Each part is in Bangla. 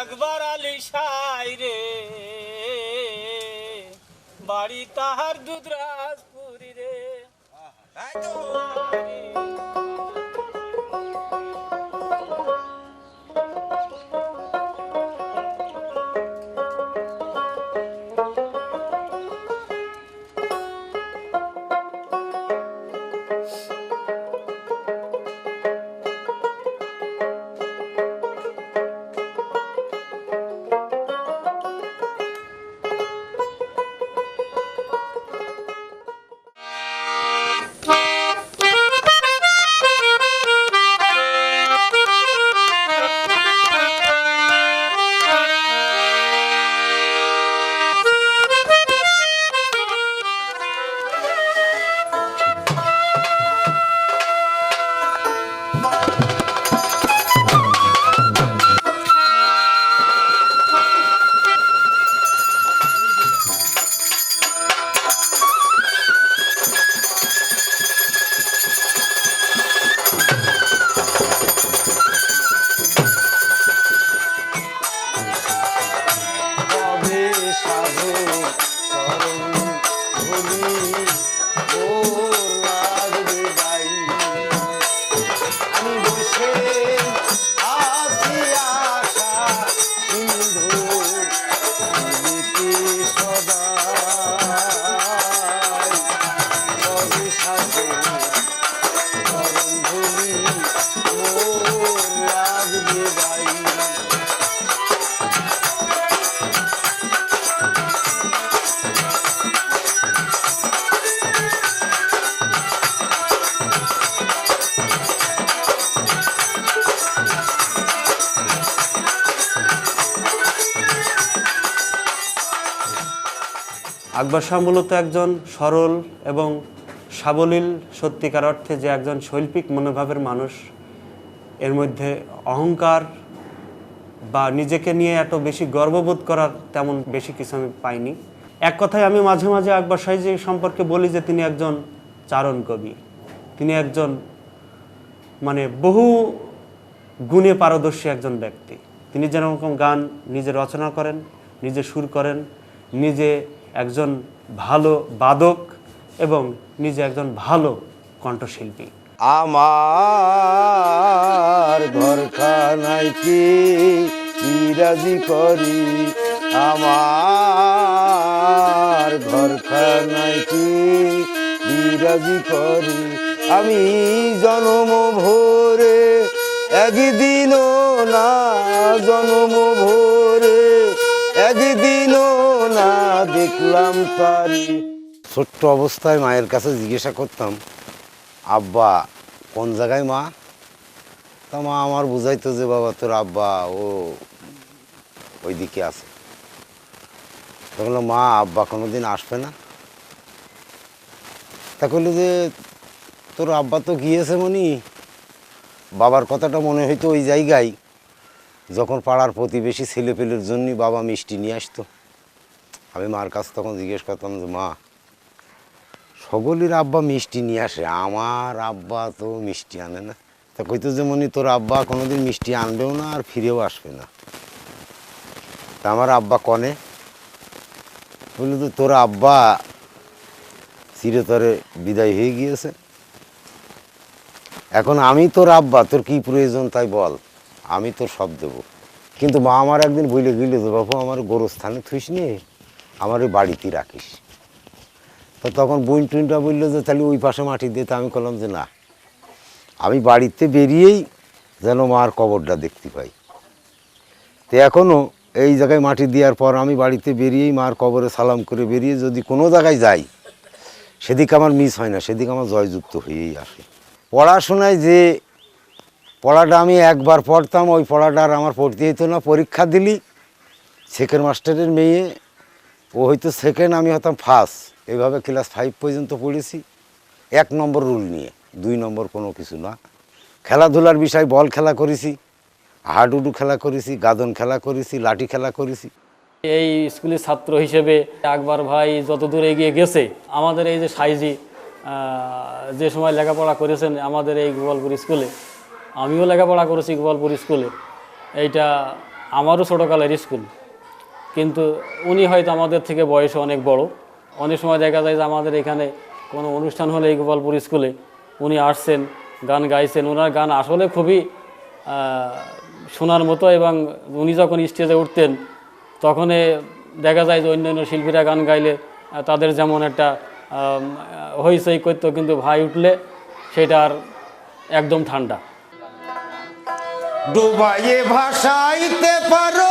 আকবর আলী সাই রে। বাড়ি তাহার দুধরাজপুরি রে। আকবর শাহ মূলত একজন সরল এবং সাবলীল সত্যিকার অর্থে যে একজন শৈল্পিক মনোভাবের মানুষ, এর মধ্যে অহংকার বা নিজেকে নিয়ে এত বেশি গর্ববোধ করার তেমন বেশি কিছু আমি পাইনি। এক কথায় আমি মাঝে মাঝে আকবর শাহজি সম্পর্কে বলি যে তিনি একজন চারণ কবি। তিনি একজন মানে বহু গুণে পারদর্শী একজন ব্যক্তি। তিনি যেরকম গান নিজে রচনা করেন, নিজে সুর করেন, নিজে একজন ভালো বাদক এবং নিজে একজন ভালো কণ্ঠশিল্পী। আমার ঘরখানায় কি বিরাজি করি? আমার ঘরখানায় কি বিরাজি করি? আমি জনম ভোরে একদিনও না জনম ভোরে একদিনও না দেখলাম ছোট্ট অবস্থায় মায়ের কাছে জিজ্ঞাসা করতাম, আব্বা, কোন জায়গায় মা? তা মা আমার বুঝাইতো যে, বাবা, তোর আব্বা, ও ওইদিকে আছে। তখন মা, আব্বা কোনোদিন আসবে না? তা করল যে, তোর আব্বা তো গিয়েছে মনি। বাবার কথাটা মনে হইতো ওই জায়গায়, যখন পাড়ার প্রতিবেশী ছেলেপেলের জন্যই বাবা মিষ্টি নিয়ে আসতো। আমি মার কাছে তখন জিজ্ঞেস করতাম যে, মা, সকলের আব্বা মিষ্টি নিয়ে আসে, আমার আব্বা তো মিষ্টি আনে না। তা কইতো যেমনই তোর আব্বা কোনোদিন মিষ্টি আনবেও না আর ফিরেও আসবে না। তা আমার আব্বা কনে, বলল তো তোর আব্বা চিরতরে বিদায় হয়ে গিয়েছে। এখন আমি তোর আব্বা, তোর কি প্রয়োজন তাই বল, আমি তোর সব দেবো। কিন্তু মা আমার একদিন বইলে গেলে তো বাবু আমার গোরস্থানে থুইস নে। আমার ওই বাড়িতে রাখিস। তো তখন বইন টুইনটা বলল যে, তাহলে ওই পাশে মাটি দিয়ে আমি করলাম যে, না। আমি বাড়িতে বেরিয়েই যেন মার কবরটা দেখতে পাই। তো এখনও এই জায়গায় মাটি দেওয়ার পর আমি বাড়িতে বেরিয়েই মার কবরে সালাম করে বেরিয়ে যদি কোনো জায়গায় যাই, সেদিকে আমার মিস হয় না, সেদিকে আমার জয়যুক্ত হয়েই আসে। পড়াশোনায় যে পড়াটা আমি একবার পড়তাম, ওই পড়াটা আর আমার পড়তে হতো না। পরীক্ষা দিলি, সেকেন্ড মাস্টারের মেয়ে ও হয়তো সেকেন্ড আমি হতাম ফার্স্ট এভাবে ক্লাস ফাইভ পর্যন্ত পড়েছি। এক নম্বর রুল নিয়ে, দুই নম্বর কোনো কিছু না। খেলাধুলার বিষয় বল খেলা করেছি, হাডুডু খেলা করেছি, গাদন খেলা করেছি, লাঠি খেলা করেছি। এই স্কুলের ছাত্র হিসেবে আকবর ভাই যত দূর এগিয়ে গেছে, আমাদের এই যে সাইজি যে সময় লেখাপড়া করেছেন আমাদের এই গোপালপুর স্কুলে আমিও লেখাপড়া করেছি গোপালপুর স্কুলে এইটা আমারও ছোটোকালের স্কুল কিন্তু উনি হয়তো আমাদের থেকে বয়সে অনেক বড়। অনেক সময় দেখা যায় যে আমাদের এখানে কোনো অনুষ্ঠান হলে এই গোপালপুর স্কুলে উনি আসছেন গান গাইছেন। ওনার গান আসলে খুবই শোনার মতো এবং উনি যখন স্টেজে উঠতেন তখন দেখা যায় যে অন্যান্য শিল্পীরা গান গাইলে তাদের যেমন একটা আম, হইচই করতো কিন্তু ভাই উঠলে সেটা আর একদম ঠান্ডা। ডুবাইয়ে ভাসাইতে পারো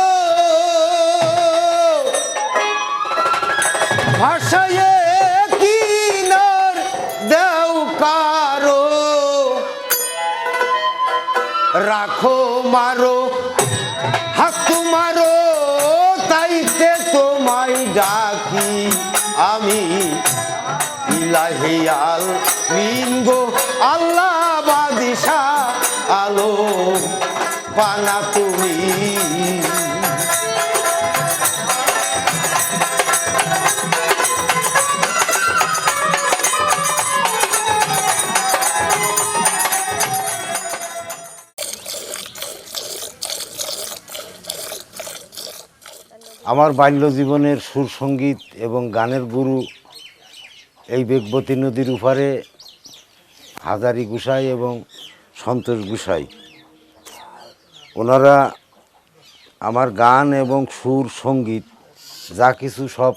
ভাসাইয়ে কিনার দেও রাখো মারো হাত মারো, তাইতে তোমায় ডাকি আমি। ইলাহিয়াল মিনগো আল্লাহ বাদিশা আলো পানা তুমি। আমার বাল্য জীবনের সুর সংগীত এবং গানের গুরু এই বেগবতী নদীর উপারে হাজারি গুসাই এবং সন্তোষ গুসাই। ওনারা আমার গান এবং সুর সংগীত যা কিছু সব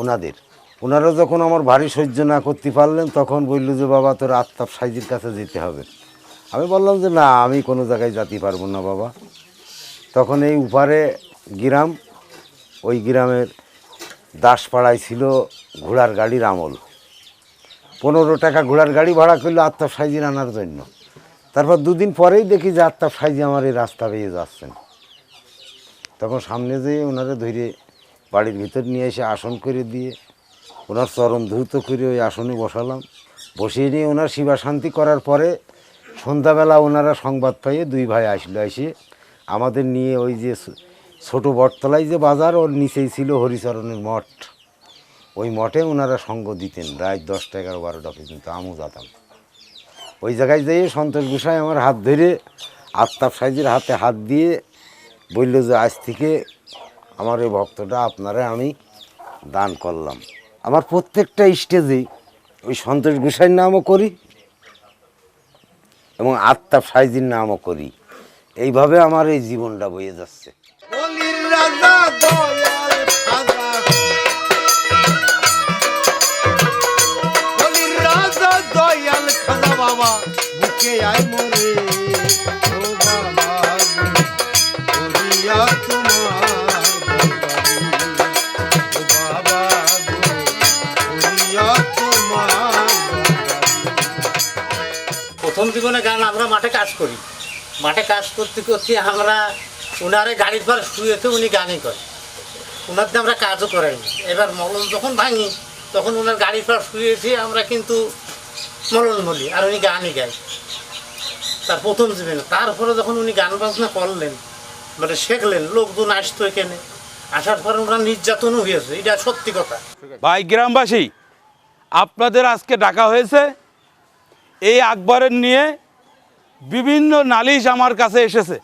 ওনাদের। ওনারা যখন আমার ভারী সহ্য না করতে পারলেন, তখন বলল যে, বাবা, তোর আত্মাপ সাইজির কাছে যেতে হবে। আমি বললাম যে, না, আমি কোনো জায়গায় যেতে পারব না, বাবা। তখন এই উপারে গ্রাম ওই গ্রামের দাসপাড়ায় ছিল ঘোড়ার গাড়ির আমল। পনেরো টাকা ঘোড়ার গাড়ি ভাড়া করল আত্মাপ সাইজির আনার জন্য। তারপর দুদিন পরেই দেখি যে আত্মাপ সাইজি আমার এই রাস্তা বেয়ে যাচ্ছেন। তখন সামনে যেয়ে ওনারা ধরে বাড়ির ভিতর নিয়ে এসে আসন করে দিয়ে ওনার চরণ ধৌত করে ওই আসনে বসালাম। বসিয়ে নিয়ে ওনার শিবা শান্তি করার পরে সন্ধ্যাবেলা ওনারা সংবাদ পাইয়ে দুই ভাই আসলো, এসে আমাদের নিয়ে ওই যে ছোট বটতলায় যে বাজার, ওর নিচেই ছিল হরিচরণের মঠ। ওই মঠে ওনারা সঙ্গ দিতেন, রাত দশটা এগারো বারোটা পর্যন্ত, আমও যেতাম। ওই জায়গায় যেয়ে সন্তোষ গোসাই আমার হাত ধরে আত্মাপ সাইজের হাতে হাত দিয়ে বলল যে, আজ থেকে আমার এই ভক্তটা আপনারা আমি দান করলাম। আমার প্রত্যেকটা স্টেজেই ওই সন্তোষ গোসাইয়ের নামও করি এবং আত্মাপ সাইজির নামও করি। এইভাবে আমার এই জীবনটা বয়ে যাচ্ছে। প্রথম জীবনে গান আমরা মাঠে কাজ করি। মাঠে কাজ করতে করতে আমরা উনারে গাড়ির পর শুয়েতে উনি গানই করে। উনার দিয়ে আমরা কাজও করাইনি এবার মলন যখন ভাঙি, তখন ওনার গাড়ির পর শুয়েছি আমরা কিন্তু মলন বলি আর উনি গানই গাই তার প্রথম জীবনে। তারপরে যখন উনি গান বাজনা করলেন মানে শেখলেন, লোকজন আসতো এখানে। আসার পরে ওনার নির্যাতনও হয়েছে। এটা সত্যি কথা। ভাই, গ্রামবাসী, আপনাদের আজকে ডাকা হয়েছে। এই আকবরের নিয়ে বিভিন্ন নালিশ আমার কাছে এসেছে।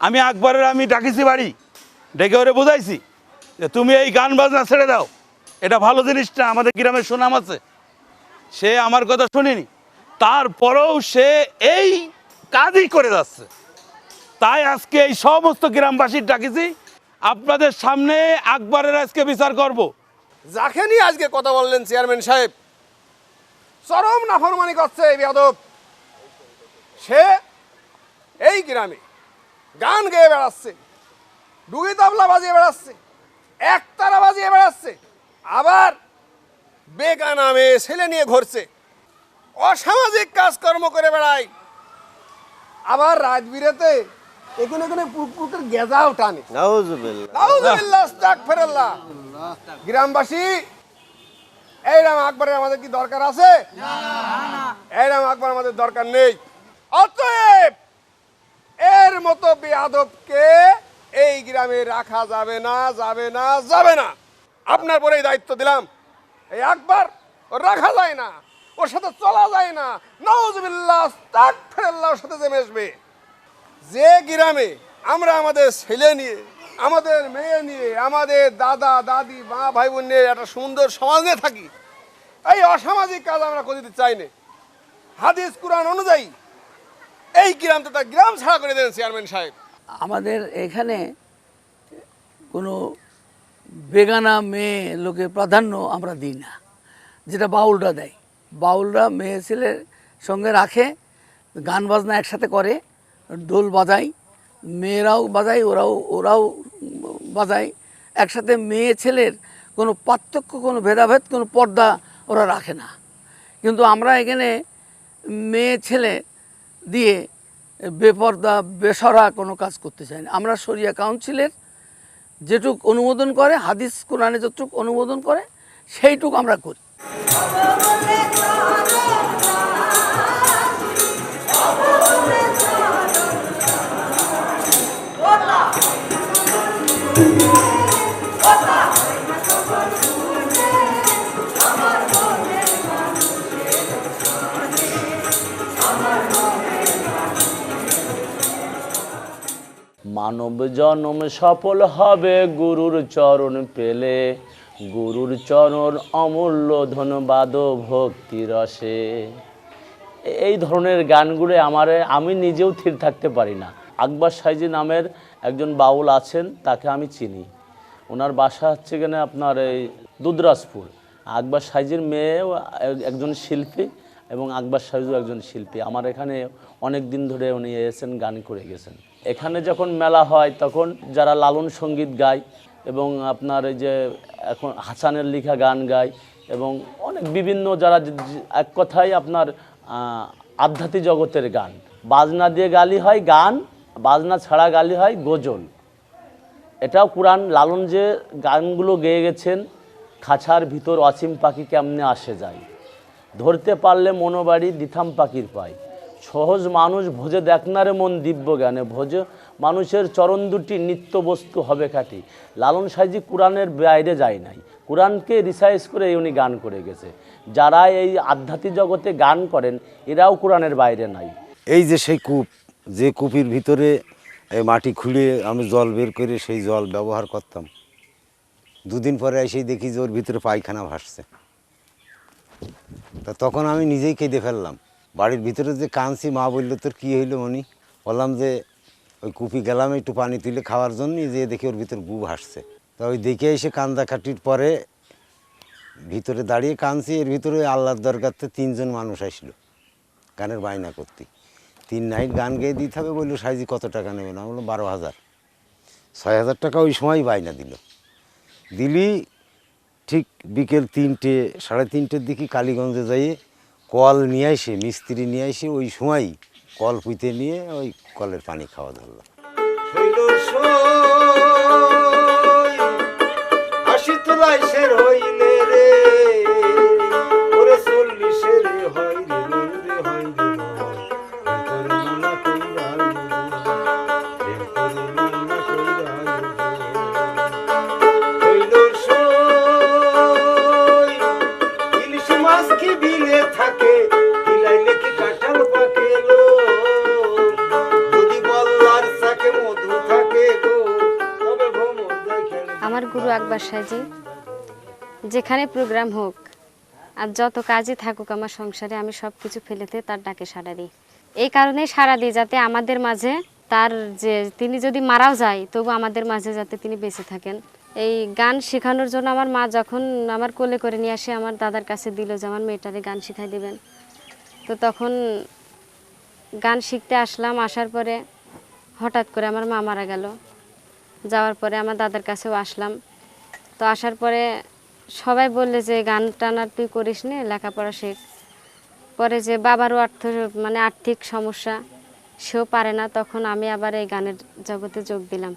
আমি আকবরের আমি ডাকিছি বাড়ি, ডেকে ওরে বুঝাইছি যে তুমি এই গান বাজনা ছেড়ে দাও। এটা ভালো জিনিসটা, আমাদের গ্রামের সুনাম আছে। সে আমার কথা শুনিনি। তারপরেও সে এই কাজই করে যাচ্ছে। তাই আজকে এই সমস্ত গ্রামবাসীর ডাকিছি, আপনাদের সামনে আকবরের আজকে বিচার করব। যাকে নিয়ে আজকে কথা বললেন চেয়ারম্যান সাহেব, চরম নাফরমানি করছে এই বেয়াদব। সে এই গ্রামে গান গেয়ে বেড়াচ্ছে ডুগি তবলা বাজিয়ে বেড়াচ্ছে একতারা বাজিয়ে বেড়াচ্ছে আবার বেগা নামে ছেলে নিয়ে ঘুরছে অসামাজিক কাজকর্ম করে বেড়ায়। আবার রাত বিরেতে এখানে এখানে পুকুর গেজাও টানে। গ্রামবাসী এইরাম আকবরের আমাদের কি দরকার আছে? এইরাম আকবর আমাদের দরকার নেই। অতএব মতো বেয়াদবকে এই গ্রামে রাখা যাবে না যাবে না যাবে না। আপনার পরেই দায়িত্ব দিলাম। এই একবার রাখা যায় না, ওর সাথে চলা যায় না। নওজবিল্লাহ আস্তাগফিরুল্লাহর সাথে যে মেশবে। যে গ্রামে আমরা আমাদের ছেলে নিয়ে, আমাদের মেয়ে নিয়ে, আমাদের দাদা, দাদি, মা ভাই বোন নিয়ে একটা সুন্দর সমাজ নিয়ে থাকি, এই অসামাজিক কাজ আমরা করতে চাই না। হাদিস, কুরআন অনুযায়ী এই গ্রাম তো তার গ্রাম ছাড়া করে দেন চেয়ারম্যান সাহেব। আমাদের এখানে কোনো বেগানা মেয়ে লোকের প্রাধান্য আমরা দিই না। যেটা বাউলরা দেয়। বাউলরা মেয়ে ছেলের সঙ্গে রাখে, গান বাজনা একসাথে করে ডোল বাজায়, মেয়েরাও বাজায়, ওরাও ওরাও বাজায়। একসাথে মেয়ে ছেলের কোনো পার্থক্য, কোনো ভেদাভেদ, কোনো পর্দা ওরা রাখে না। কিন্তু আমরা এখানে মেয়ে ছেলে দিয়ে বেপর্দা, বেসরা কোনো কাজ করতে চাই না। আমরা শরিয়া কাউন্সিলের যেটুক অনুমোদন করে, হাদিস কোরআনে যতটুক অনুমোদন করে, সেইটুক আমরা করি। মানব জনম সফল হবে গুরুর চরণ পেলে। গুরুর চরণ অমূল্য ধনবাদ ভক্তি রসে। এই ধরনের গানগুলো আমার, আমি নিজেও থির থাকতে পারি না। আকবর সাইজি নামের একজন বাউল আছেন, তাকে আমি চিনি। ওনার বাসা হচ্ছে কিনা আপনার এই দুদরাজপুর আকবর সাইজির মেয়েও একজন শিল্পী এবং আকবর সাইজও একজন শিল্পী। আমার এখানে অনেক দিন ধরে উনি এসেছেন, গান করে গেছেন। এখানে যখন মেলা হয়, তখন যারা লালন সংগীত গায় এবং আপনার এই যে এখন হাসানের লেখা গান গায় এবং অনেক বিভিন্ন যারা এক কথায় আপনার আধ্যাত্মিক জগতের গান। বাজনা দিয়ে গালি হয় গান, বাজনা ছাড়া গালি হয় গজল। এটাও কোরআন লালন যে গানগুলো গেয়ে গেছেন, খাঁচার ভিতর অসীম পাখি কেমনে আসে যায়? ধরতে পারলে মনোবাড়ি দিথাম পাখির পায়। সহজ মানুষ ভোজে দেখনারে মন দিব্য জ্ঞানে ভোজ মানুষের চরণ দুটি নিত্য বস্তু হবে খাঁটি। লালন সাইজি কোরআনের বাইরে যায় নাই। কোরআনকে রিসাইজ করে উনি গান করে গেছে। যারা এই আধ্যাত্মিক জগতে গান করেন, এরাও কোরআনের বাইরে নাই। এই যে সেই কূপ, যে কূপের ভিতরে এই মাটি খুলে আমি জল বের করে সেই জল ব্যবহার করতাম। দুদিন পরে এসেই দেখি যে ওর ভিতরে পায়খানা ভাসছে। তা তখন আমি নিজেই কেঁদে ফেললাম। বাড়ির ভিতরে যে কাঁদছি, মা বলল, তোর কী হইল মনি? বললাম যে, ওই কুপি গেলাম একটু পানি তুলে খাওয়ার জন্য যে দেখি ওর ভিতর গু ভাসছে। তা ওই দেখে এসে কান্দা কাটির পরে ভিতরে দাঁড়িয়ে কাঁদছি। এর ভিতরে আল্লাহর দরকারতে তিনজন মানুষ আসলো, গানের বায়না করতে। তিন নাইট গান গেয়ে দিতে হবে, বলল, সাইজি, কত টাকা নেবে? না, বলল, বারো হাজার। ছয় হাজার টাকা ওই সময় বায়না দিল। দিলি ঠিক বিকেল তিনটে, সাড়ে তিনটের দিকে কালীগঞ্জে যাইয়ে কল নিয়ে আসে, মিস্ত্রি নিয়ে আসে, ওই সময় কল পুঁতে নিয়ে ওই কলের পানি খাওয়া ধরলো। সাজি যেখানে প্রোগ্রাম হোক, আর যত কাজই থাকুক আমার সংসারে, আমি সব কিছু ফেলেতে তার ডাকে সাড়া দিই। এই কারণে সাড়া দিই যাতে আমাদের মাঝে তার যে, তিনি যদি মারাও যায়, তবু আমাদের মাঝে যাতে তিনি বেঁচে থাকেন। এই গান শেখানোর জন্য আমার মা যখন আমার কোলে করে নিয়ে আসে, আমার দাদার কাছে দিল যে, আমার মেয়েটারে গান শিখাই দিবেন। তো তখন গান শিখতে আসলাম, আসার পরে হঠাৎ করে আমার মা মারা গেল। যাওয়ার পরে আমার দাদার কাছেও আসলাম। তো আসার পরে সবাই বললে যে গান টান আর তুই করিস নে, লেখাপড়া শেখ। পরে যে বাবারও অর্থ মানে আর্থিক সমস্যা, সেও পারে না, তখন আমি আবার এই গানের জগতে যোগ দিলাম।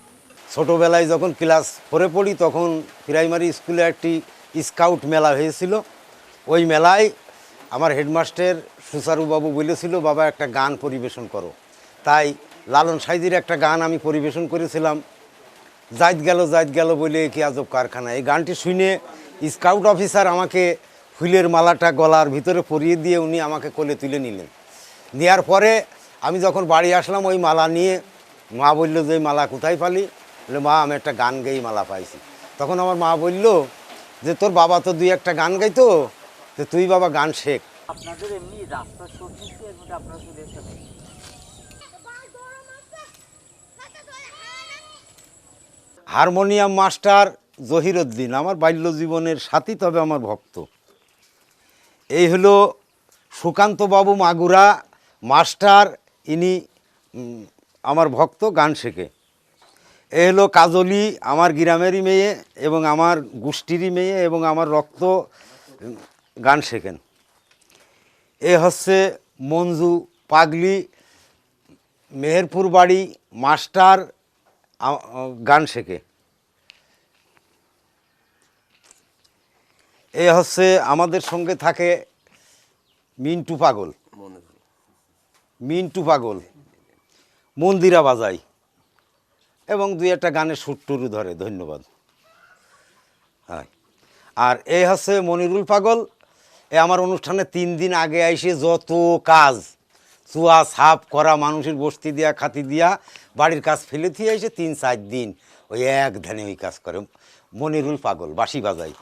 ছোটোবেলায় যখন ক্লাস ফোরে পড়ি, তখন প্রাইমারি স্কুলে একটি স্কাউট মেলা হয়েছিল। ওই মেলায় আমার হেডমাস্টার সুচারুবাবু বলেছিল, বাবা, একটা গান পরিবেশন করো। তাই লালন সাইজির একটা গান আমি পরিবেশন করেছিলাম। জায়দ গেল জায়দ গেল বলে কি আজব কারখানা। এই গানটি শুনে স্কাউট অফিসার আমাকে ফুলের মালাটা গলার ভিতরে পরিয়ে দিয়ে উনি আমাকে কোলে তুলে নিলেন। নেওয়ার পরে আমি যখন বাড়ি আসলাম, ওই মালা নিয়ে মা বলল যে মালা কোথায় পালি? বলে, মা, আমি একটা গান গেয়ে মালা পাইছি। তখন আমার মা বলল যে, তোর বাবা তো দুই একটা গান গাইতো, তো তুই বাবা গান শেখ। হারমোনিয়াম মাস্টার জহিরুদ্দিন, আমার বাল্য জীবনের সাথী তবে আমার ভক্ত। এই হলো সুকান্তবাবু মাগুরা, মাস্টার, ইনি আমার ভক্ত গান শেখে। এ হলো কাজলি, আমার গ্রামেরই মেয়ে এবং আমার গোষ্ঠীরই মেয়ে এবং আমার রক্ত গান শেখেন। এ হচ্ছে মঞ্জু পাগলি মেহেরপুর বাড়ি মাস্টার গান শেখে। এ হচ্ছে আমাদের সঙ্গে থাকে মিন্টু পাগল। মিন্টু পাগল। মন্দিরা বাজাই। এবং দুই একটা গানের সুরটুরু ধরে, ধন্যবাদ। হ্যাঁ। আর এই হচ্ছে মনিরুল পাগল। এ আমার অনুষ্ঠানে তিন দিন আগে আইসে যত কাজ চুয়া সাফ করা মানুষের বস্তি দিয়া, খাতি দিয়া বাড়ির কাজ ফেলে দিয়ে এসে তিন, চার দিন ওই এক ধ্যানে ওই কাজ করে। মনিরুল পাগল, বাঁশি বাজাই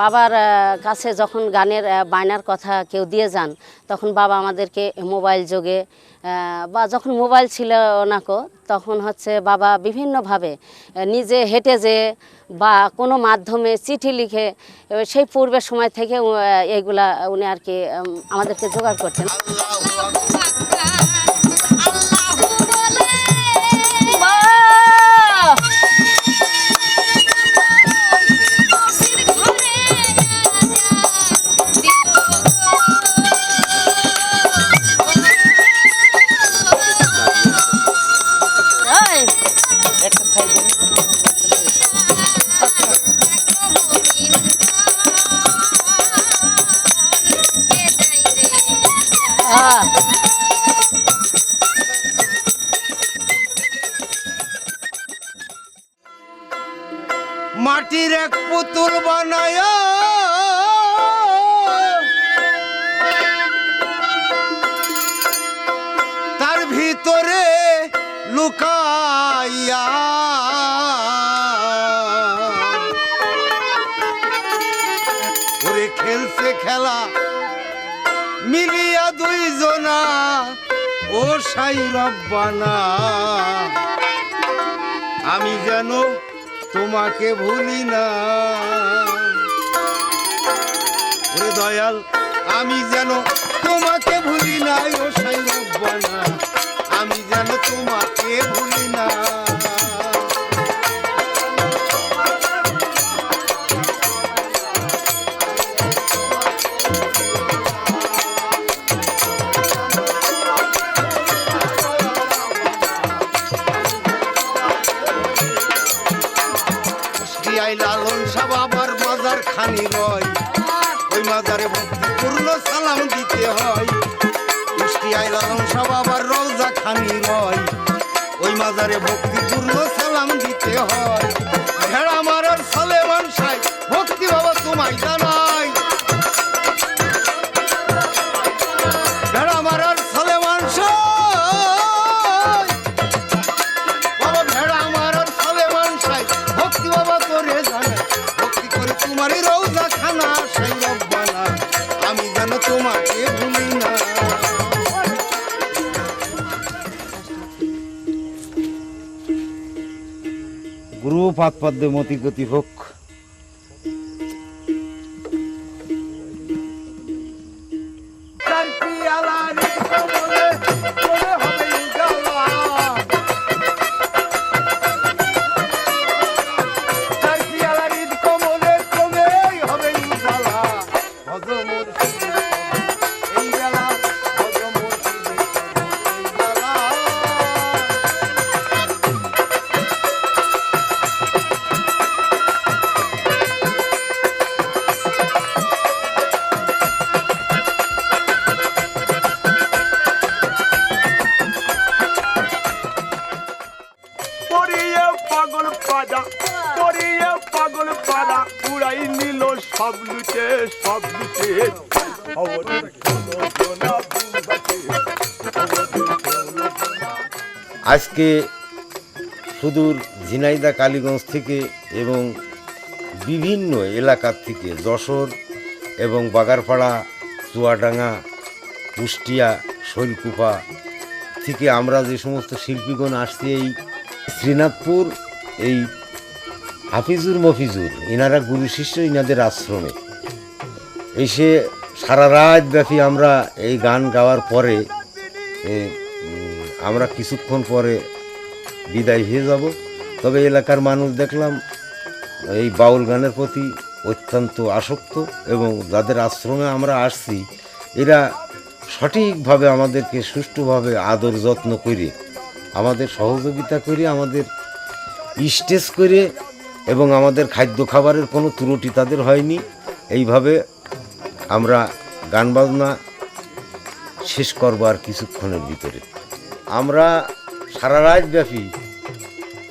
বাবার কাছে যখন গানের বায়নার কথা কেউ দিয়ে যান, তখন বাবা আমাদেরকে মোবাইল যোগে বা যখন মোবাইল ছিল না কো তখন হচ্ছে বাবা বিভিন্নভাবে নিজে হেঁটে যেয়ে বা কোনো মাধ্যমে চিঠি লিখে সেই পূর্বের সময় থেকে এইগুলা উনি আর কি আমাদেরকে জোগাড় করতেন। তোমাকে ভুলি না। ওরে দয়াল, আমি যেন তোমাকে ভুলি না ও সাই আমি যেন তোমাকে ভুলি ওই ভক্তিপূর্ণ সালাম দিতে হয়। পাত পদ্মে মতি হোক। ঝিনাইদা, কালীগঞ্জ থেকে এবং বিভিন্ন এলাকার থেকে যশোর এবং বাগারপাড়া, চুয়াডাঙ্গা, কুষ্টিয়া, শৈলকুপা থেকে আমরা যে সমস্ত শিল্পীগণ আসছি এই শ্রীনাথপুর, এই হাফিজুর মফিজুর এনারা গুরু শিষ্য ইনাদের আশ্রমে। এসে সারা রাত ব্যাপী আমরা এই গান গাওয়ার পরে আমরা কিছুক্ষণ পরে বিদায় হয়ে যাব। তবে এলাকার মানুষ দেখলাম, এই বাউল গানের প্রতি অত্যন্ত আসক্ত এবং যাদের আশ্রমে আমরা আসছি, এরা সঠিকভাবে আমাদেরকে সুষ্ঠুভাবে আদর যত্ন করে, আমাদের সহযোগিতা করে, আমাদের স্টেজ করে এবং আমাদের খাদ্য খাবারের কোনো ত্রুটি তাদের হয়নি। এইভাবে আমরা গান বাজনা শেষ করব আর কিছুক্ষণের ভিতরে। আমরা সারা রাত ব্যাপী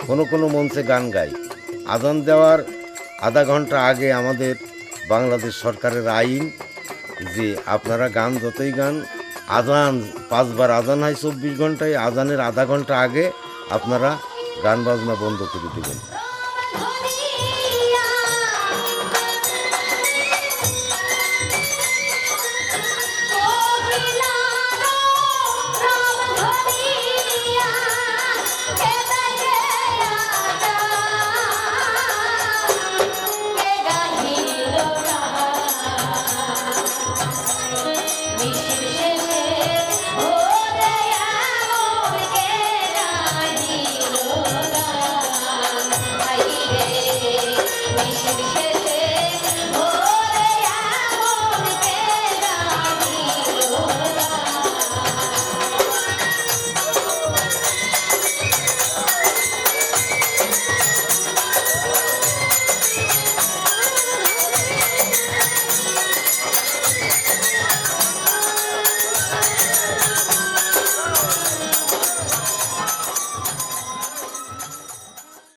কোনো কোনো মঞ্চে গান গাই। আদান দেওয়ার আধা ঘণ্টা আগে আমাদের বাংলাদেশ সরকারের আইন যে আপনারা গান যতই গান, আজান, পাঁচবার আজান হয় চব্বিশ ঘন্টায়, আজানের আধা ঘণ্টা আগে আপনারা গান বাজনা বন্ধ করে দেবেন।